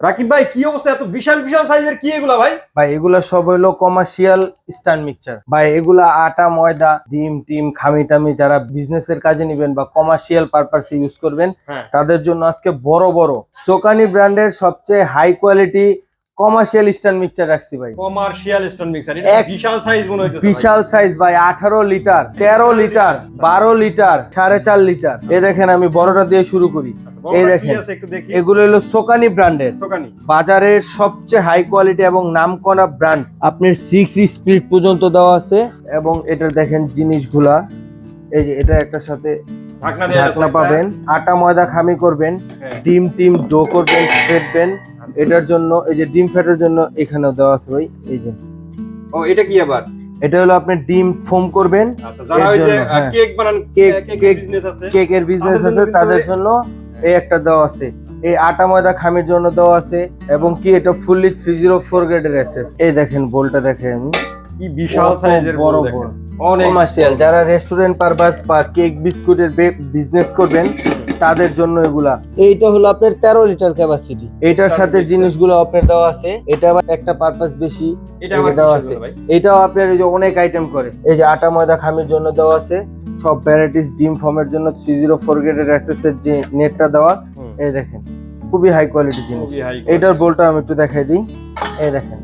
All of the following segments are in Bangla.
রাকিব ভাই কি অবস্থা? এত বিশাল বিশাল সাইজের কি এগুলা ভাই? ভাই এগুলা সব হলো কমার্শিয়াল স্টান মিক্সচার ভাই এগুলা আটা ময়দা ডিম টিম খামি টামি যারা বিজনেসের কাজে নিবেন বা কমার্শিয়াল পারপাসে ইউজ করবেন হ্যাঁ। তাদের জন্য আজকে বড় বড়। সোকানি ব্র্যান্ডের সবচেয়ে high quality commercial stand mixer রাখছি ভাই। কমার্শিয়াল স্টোন মিক্সার এক- বিশাল সাইজ মনে হইতেছে বিশাল সাইজ ভাই আঠারো লিটার তেরো লিটার বারো লিটার সাড়ে চার লিটার। এ দেখেন আমি বড়টা দিয়ে শুরু করি। এই দেখেন। এগুলো হলো সোকানি ব্র্যান্ডের বাজারের সবচেয়ে হাই কোয়ালিটি এবং নামকরা ব্র্যান্ড আপনার সিক্স স্পিড পর্যন্ত দেওয়া আছে এবং এটা দেখেন জিনিসগুলা। এই যে এটা একটা সাথে ঢাকনা। পাবেন আটা ময়দা খামি করবেন হ্যাঁ। ডিম টিম ডো করবেন ফেটবেন এটার জন্য এই যে ডিম ফেটার জন্য এখানেও দেওয়া আছে ভাই এই যে। ও এটা কি আবার? এটা হলো আপনি ডিম ফোম করবেন আচ্ছা যারা ওই যে হ্যাঁ। কেক বানান কেক কেক কেক বিজনেস আছে। কেকের বিজনেস আছে তাদের জন্য এই একটা দেওয়া আছে। এই আটা ময়দা খামির জন্য দেওয়া আছে এবং কি এটা ফুললি থ্রি জিরো ফোর গ্রেডের এসএস এই দেখেন বোলটা দেখেন। কি বিশাল সাইজের বড় বড়। অনেক। কমার্শিয়াল যারা রেস্টুরেন্ট পারপাস বা কেক বিস্কুটের বিজনেস করবেন তাদের জন্য এগুলা। এইটা হলো আপনার তেরো লিটার ক্যাপাসিটি এটার সাথে। জিনিসগুলো আপনার দেওয়া আছে। এটা আবার একটা পারপাস বেশি দেওয়া আছে। এটাও আপনার এই যে অনেক আইটেম করে। এই যে আটা ময়দা খামির জন্য দেওয়া আছে। সব ভ্যারাইটিস ডিম ফর্মের জন্য থ্রি জিরো ফোর গ্রেডের এসএস এর যে নেটটা দেওয়া এই দেখেন। খুবই হাই কোয়ালিটি জিনিস। এটার বোলটা আমি একটু দেখাই দিই। এই দেখেন।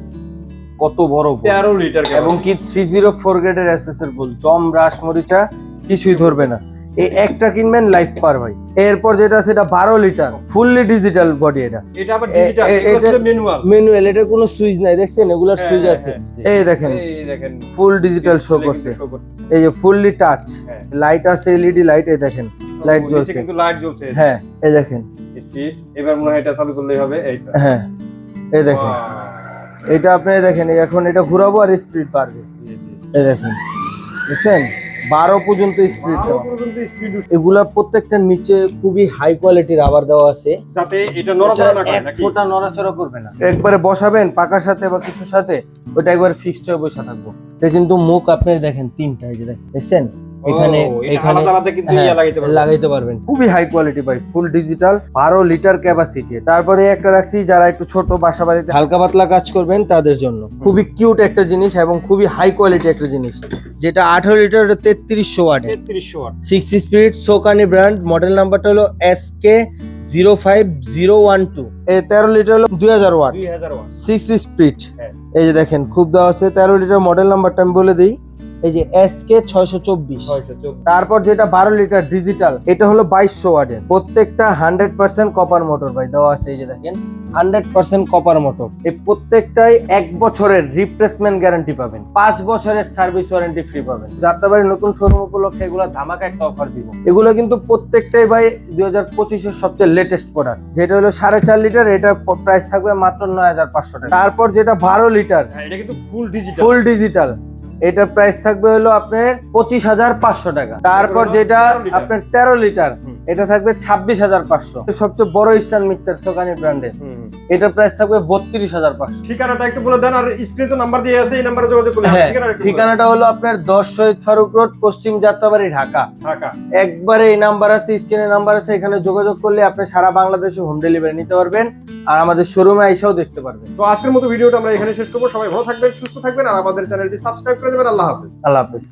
কত বড় বোল তেরো লিটার এবং কি থ্রি জিরো ফোর গ্রেডের এসএস এর বোল জম রাস মরিচা কিছুই ধরবে না। এই একটা কিনবেন লাইফ পার ভাই। এরপর যেটা আছে এটা বারো লিটার ফুললি ডিজিটাল বডি এটা। এটা এটা এটা- ম্যানুয়াল এটার কোনো সুইচ নাই দেখছেন? এগুলোর হ্যাঁ, সুইচ হ্যাঁ, আছে। হ্যাঁ। এই দেখেন দেখেন ফুল ডিজিটাল শো করছে। এই যে ফুললি টাচ। লাইট আছে এলইডি লাইট এই দেখেন লাইট জ্বলছে। কিন্তু লাইট জ্বলছে। হ্যাঁ এই দেখেন। এবার মনে হয় এটা চালু করলেই হবে হ্যাঁ এই দেখেন। এটা আপনি দেখেন এখন এটা ঘুরাবো আর স্পিড বাড়বে। এই দেখেন বুঝছেন? বারো পর্যন্ত স্পিড পর্যন্ত স্পিড এগুলা প্রত্যেকটা নিচে খুবই হাই কোয়ালিটির আবার দেওয়া আছে। যাতে এটা নড়াচড়া না করে ফোঁটা নড়াচড়া করবে না। একবারে বসাবেন পাকার সাথে বা কিছুর সাথে ওটা একবার ফিক্সড হয়ে বসে থাকব। এটা কিন্তু মুখ আপনি দেখেন তিনটা এই যে দেখেন। দেখছেন? এখানে এখানে হ্যাঁ, লাগাইতে পারবেন। খুবই হাই কোয়ালিটি ভাই ফুল ডিজিটাল বারো লিটার ক্যাপাসিটি তারপরে একটা রাখছি যারা একটু ছোট বাসা বাড়িতে হালকা পাতলা কাজ করবেন তাদের জন্য। খুবই কিউট একটা জিনিস এবং খুবই হাই কোয়ালিটি একটা জিনিস যেটা আঠারো লিটার তেত্রিশশো ওয়াটে তেত্রিশশো watt six speed Sokany brand model নাম্বারটা হলো S K zero five zero one two এই তেরো লিটার হলো দুই হাজার ওয়াট দুই হাজার ওয়াট সিক্স স্পিড। এই যে দেখেন খুব দেওয়া আছে। তেরো লিটার মডেল নাম্বারটা আমি বলে দিই। এই যে এস কে ছয়শো চব্বিশ। তারপর যেটা বারো লিটার ডিজিটাল এটা হলো বাইশশো ওয়াটের। প্রত্যেকটা হান্ড্রেড পার্সেন্ট কপার মোটর ভাই দেওয়া আছে এই যে দেখেন হান্ড্রেড পার্সেন্ট কপার মোটর। এই প্রত্যেকটাই এক বছরের রিপ্লেসমেন্ট গ্যারান্টি পাবেন। পাঁচ বছরের সার্ভিস ওয়ারেন্টি ফ্রি পাবেন। যাত্রাবাড়ির নতুন শোরুম উপলক্ষে এগুলো ধামাকা একটা অফার দিব। এগুলো কিন্তু প্রত্যেকটাই ভাই দুই হাজার পঁচিশের সবচেয়ে লেটেস্ট প্রোডাক্ট যেটা হলো সাড়ে চার লিটার এটা প্রাইস থাকবে মাত্র নয় হাজার পাঁচশো টাকা। তারপর যেটা বারো লিটার হ্যাঁ এটা কিন্তু ফুল ডিজিটাল ফুল ডিজিটাল এটা প্রাইস থাকবে হলো আপনার পঁচিশ হাজার পাঁচশো টাকা। তারপর যেটা আপনার তেরো লিটার এটা থাকবে ছাব্বিশ হাজার পাঁচশো। সবচেয়ে বড় স্টান মিক্সচার সোকানি ব্র্যান্ডের হুম। এটা প্রাইস থাকবে বত্রিশ হাজার পাঁচশো। ঠিকানাটা একটু বলে দেন আর স্ক্রিনে তো নাম্বার দিয়ে আছে এই নাম্বারে যোগাযোগ হ্যাঁ ঠিকানাটা হলো আপনার দশ শহীদ ফারুক রোড পশ্চিম যাত্রাবাড়ি ঢাকা। ঢাকা। একবারে এই নাম্বার আছে স্ক্রিনে নাম্বার আছে এখানে যোগাযোগ করলে আপনি সারা বাংলাদেশে হোম ডেলিভারি নিতে পারবেন আর আমাদের শোরুমে আইসাও দেখতে পারবেন। তো আজকের মতো ভিডিওটা আমরা এখানে শেষ করব। সবাই ভালো থাকবেন সুস্থ থাকবেন আর আমাদের চ্যানেলটি সাবস্ক্রাইব করে দেবেন। আল্লাহ হাফেজ। আল্লাহ হাফেজ।